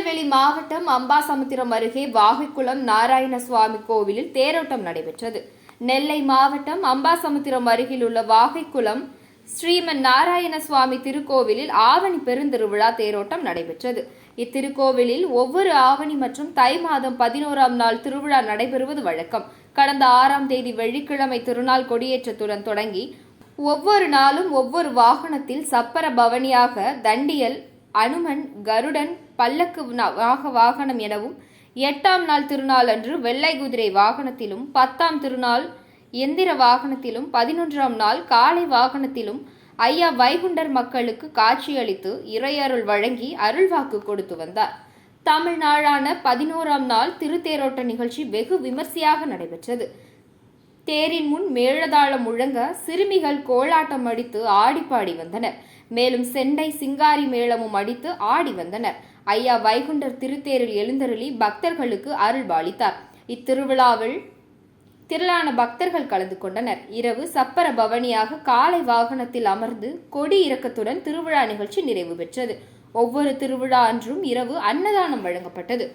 திருநெல்வேலி மாவட்டம் அம்பாசமுத்திரம் அருகே வாகைக்குளம் நாராயணசுவாமி கோவிலில் தேரோட்டம் நடைபெற்றது. நெல்லை மாவட்டம் அம்பாசமுத்திரம் அருகில் உள்ள வாகைக்குளம் ஸ்ரீமன் நாராயணசுவாமி திருக்கோவிலில் ஆவணி பெருந்திருவிழா தேரோட்டம் நடைபெற்றது. இத்திருக்கோவிலில் ஒவ்வொரு ஆவணி மற்றும் தை மாதம் பதினோராம் நாள் திருவிழா நடைபெறுவது வழக்கம். கடந்த ஆறாம் தேதி வெள்ளிக்கிழமை திருநாள் கொடியேற்றத்துடன் தொடங்கி ஒவ்வொரு நாளும் ஒவ்வொரு வாகனத்தில் சப்பர பவனியாக தண்டியல் அனுமன் கருடன் பல்லக்கு நாக வாக வாகனம் எனவும் எட்டாம் நாள் திருநாள் அன்று வெள்ளை குதிரை வாகனத்திலும் பத்தாம் திருநாள் எந்திர வாகனத்திலும் பதினொன்றாம் நாள் காலை வாகனத்திலும் ஐயா வைகுண்டர் மக்களுக்கு காட்சியளித்து இறையருள் வழங்கி அருள்வாக்கு கொடுத்து வந்தார். தமிழ்நாளான பதினோராம் நாள் திருத்தேரோட்ட நிகழ்ச்சி வெகு விமர்சையாக நடைபெற்றது. தேரின் முன் மேளதாளம் முழங்க சிறுமிகள் கோலாட்டம் அடித்து ஆடிப்பாடி வந்தனர். மேலும் செண்டை சிங்காரி மேளமும் அடித்து ஆடி வந்தனர். ஐயா வைகுண்டர் திருத்தேரில் எழுந்தருளி பக்தர்களுக்கு அருள்பாலித்தார் இத்திருவிழாவில் திரளான பக்தர்கள் கலந்து கொண்டனர். இரவு சப்பர பவனியாக காலை வாகனத்தில் அமர்ந்து கொடி இறக்கத்துடன் திருவிழா நிகழ்ச்சி நிறைவு பெற்றது. ஒவ்வொரு திருவிழா அன்றும் இரவு அன்னதானம் வழங்கப்பட்டது.